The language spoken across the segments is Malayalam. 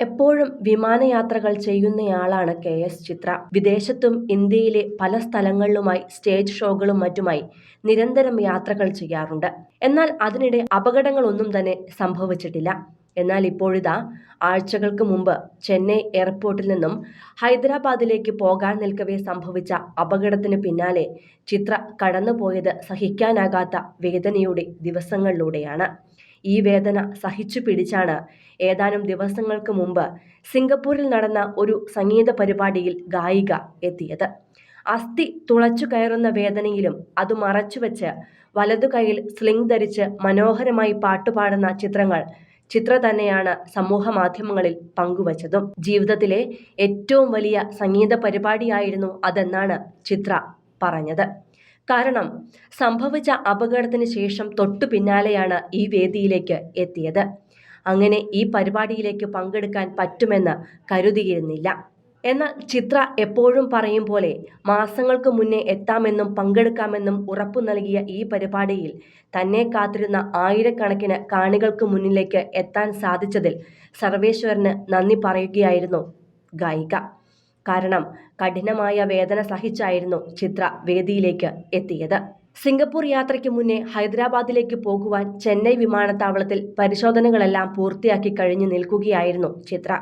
എപ്പോഴും വിമാനയാത്രകൾ ചെയ്യുന്നയാളാണ് കെ എസ് ചിത്ര. വിദേശത്തും ഇന്ത്യയിലെ പല സ്ഥലങ്ങളിലുമായി സ്റ്റേജ് ഷോകളും മറ്റുമായി നിരന്തരം യാത്രകൾ ചെയ്യാറുണ്ട്. എന്നാൽ അതിനിടെ അപകടങ്ങളൊന്നും തന്നെ സംഭവിച്ചിട്ടില്ല. എന്നാൽ ഇപ്പോഴിതാ ആഴ്ചകൾക്ക് മുമ്പ് ചെന്നൈ എയർപോർട്ടിൽ നിന്നും ഹൈദരാബാദിലേക്ക് പോകാൻ നിൽക്കവേ സംഭവിച്ച അപകടത്തിന് പിന്നാലെ ചിത്ര കടന്നുപോയത് സഹിക്കാനാകാത്ത വേദനയുടെ ദിവസങ്ങളിലൂടെയാണ്. ഈ വേദന സഹിച്ചു പിടിച്ചാണ് ഏതാനും ദിവസങ്ങൾക്ക് മുമ്പ് സിംഗപ്പൂരിൽ നടന്ന ഒരു സംഗീത പരിപാടിയിൽ ഗായിക എത്തിയത്. അസ്ഥി തുളച്ചു കയറുന്ന വേദനയിലും അത് മറച്ചുവെച്ച് വലതു കൈയിൽ സ്ലിംഗ് ധരിച്ച് മനോഹരമായി പാട്ടുപാടുന്ന ചിത്രങ്ങൾ ചിത്ര തന്നെയാണ് സമൂഹ മാധ്യമങ്ങളിൽ പങ്കുവച്ചതും. ജീവിതത്തിലെ ഏറ്റവും വലിയ സംഗീത പരിപാടിയായിരുന്നു അതെന്നാണ് ചിത്ര പറഞ്ഞത്. കാരണം സംഭവിച്ച അപകടത്തിന് ശേഷം തൊട്ടു പിന്നാലെയാണ് ഈ വേദിയിലേക്ക് എത്തിയത്. അങ്ങനെ ഈ പരിപാടിയിലേക്ക് പങ്കെടുക്കാൻ പറ്റുമെന്ന് കരുതിയിരുന്നില്ല. എന്നാൽ ചിത്ര എപ്പോഴും പറയും പോലെ മാസങ്ങൾക്ക് മുന്നേ എത്താമെന്നും പങ്കെടുക്കാമെന്നും ഉറപ്പു നൽകിയ ഈ പരിപാടിയിൽ തന്നെ കാത്തിരുന്ന ആയിരക്കണക്കിന് കാണികൾക്ക് മുന്നിലേക്ക് എത്താൻ സാധിച്ചതിൽ സർവേശ്വരന് നന്ദി പറയുകയായിരുന്നു ഗായിക. കാരണം കഠിനമായ വേദന സഹിച്ചായിരുന്നു ചിത്ര വേദിയിലേക്ക് എത്തിയത്. സിംഗപ്പൂർ യാത്രയ്ക്ക് മുന്നേ ഹൈദരാബാദിലേക്ക് പോകുവാൻ ചെന്നൈ വിമാനത്താവളത്തിൽ പരിശോധനകളെല്ലാം പൂർത്തിയാക്കി കഴിഞ്ഞു നിൽക്കുകയായിരുന്നു ചിത്ര.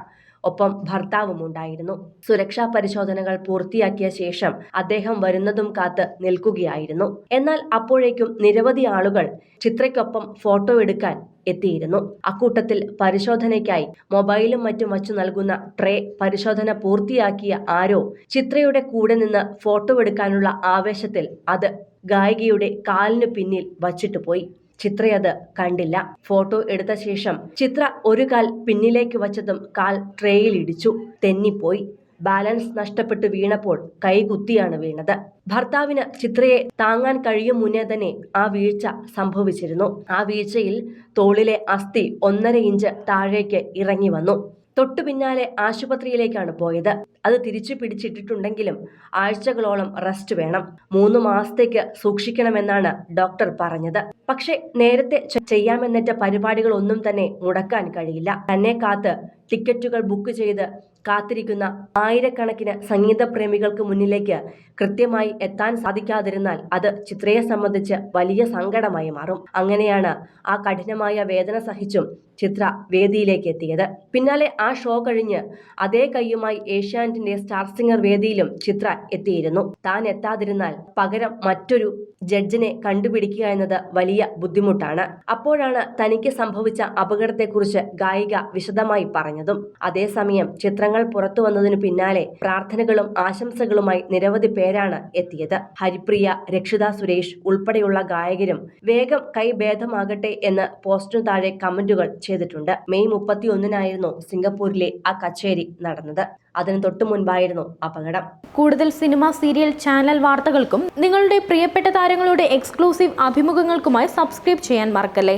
ഒപ്പം ഭർത്താവും ഉണ്ടായിരുന്നു സുരക്ഷാ പരിശോധനകൾ പൂർത്തിയാക്കിയ ശേഷം അദ്ദേഹം വരുന്നതും കാത്ത് നിൽക്കുകയായിരുന്നു. എന്നാൽ അപ്പോഴേക്കും നിരവധി ആളുകൾ ചിത്രയ്ക്കൊപ്പം ഫോട്ടോ എടുക്കാൻ എത്തിയിരുന്നു. അക്കൂട്ടത്തിൽ പരിശോധനയ്ക്കായി മൊബൈലും മറ്റും വച്ചു നൽകുന്ന ട്രേ പരിശോധന പൂർത്തിയാക്കിയ ആരോ ചിത്രയുടെ കൂടെ നിന്ന് ഫോട്ടോ എടുക്കാനുള്ള ആവേശത്തിൽ അത് ഗായികയുടെ കാലിന് പിന്നിൽ വച്ചിട്ട് പോയി. ചിത്രയത് കണ്ടില്ല. ഫോട്ടോ എടുത്ത ശേഷം ചിത്ര ഒരു കാൽ പിന്നിലേക്ക് വച്ചതും കാൽ ട്രേയിൽ ഇടിച്ചു. തെന്നിപ്പോയി. ബാലൻസ് നഷ്ടപ്പെട്ട് വീണപ്പോൾ കൈകുത്തിയാണ് വീണത്. ഭർത്താവിന് ചിത്രയെ താങ്ങാൻ കഴിയും മുന്നേ തന്നെ ആ വീഴ്ച സംഭവിച്ചിരുന്നു. ആ വീഴ്ചയിൽ തോളിലെ അസ്ഥി ഒന്നര ഇഞ്ച് താഴേക്ക് ഇറങ്ങി വന്നു. തൊട്ടു പിന്നാലെ ആശുപത്രിയിലേക്കാണ് പോയത്. അത് തിരിച്ചു പിടിച്ചിട്ടിട്ടുണ്ടെങ്കിലും ആഴ്ചകളോളം റെസ്റ്റ് വേണം. മൂന്ന് മാസത്തേക്ക് സൂക്ഷിക്കണമെന്നാണ് ഡോക്ടർ പറഞ്ഞത്. പക്ഷേ നേരത്തെ ചെയ്യാമെന്നേറ്റ പരിപാടികളൊന്നും തന്നെ മുടക്കാൻ കഴിയില്ല. തന്നെ കാത്ത് ടിക്കറ്റുകൾ ബുക്ക് ചെയ്ത് കാത്തിരിക്കുന്ന ആയിരക്കണക്കിന് സംഗീത പ്രേമികൾക്ക് മുന്നിലേക്ക് കൃത്യമായി എത്താൻ സാധിക്കാതിരുന്നാൽ അത് ചിത്രയെ സംബന്ധിച്ച് വലിയ സങ്കടമായി മാറും. അങ്ങനെയാണ് ആ കഠിനമായ വേദന സഹിച്ചും ചിത്ര വേദിയിലേക്ക് എത്തിയത്. പിന്നാലെ ആ ഷോ കഴിഞ്ഞ് അതേ കൈയുമായി ഏഷ്യാനെറ്റിന്റെ സ്റ്റാർ സിംഗർ വേദിയിലും ചിത്ര എത്തിയിരുന്നു. താൻ എത്താതിരുന്നാൽ പകരം മറ്റൊരു ജഡ്ജിനെ കണ്ടുപിടിക്കുക എന്നത് വലിയ ബുദ്ധിമുട്ടാണ്. അപ്പോഴാണ് തനിക്ക് സംഭവിച്ച അപകടത്തെക്കുറിച്ച് ഗായിക വിശദമായി പറഞ്ഞതും. അതേസമയം ചിത്രങ്ങൾ പുറത്തു വന്നതിനു പിന്നാലെ പ്രാർത്ഥനകളും ആശംസകളുമായി നിരവധി പേരാണ് എത്തിയത്. ഹരിപ്രിയ രക്ഷിത സുരേഷ് ഉൾപ്പെടെയുള്ള ഗായകരും വേഗം കൈ ഭേദമാകട്ടെ എന്ന് പോസ്റ്റിനു താഴെ കമന്റുകൾ ചെയ്തിട്ടുണ്ട്. മെയ് മുപ്പത്തി ഒന്നിനായിരുന്നു സിംഗപ്പൂരിലെ ആ കച്ചേരി നടന്നത്. അതിന് തൊട്ടു മുൻപായിരുന്നു അപകടം. കൂടുതൽ സിനിമ സീരിയൽ ചാനൽ വാർത്തകൾക്കും നിങ്ങളുടെ പ്രിയപ്പെട്ട താരങ്ങളുടെ എക്സ്ക്ലൂസീവ് അഭിമുഖങ്ങൾക്കുമായി സബ്സ്ക്രൈബ് ചെയ്യാൻ മറക്കല്ലേ?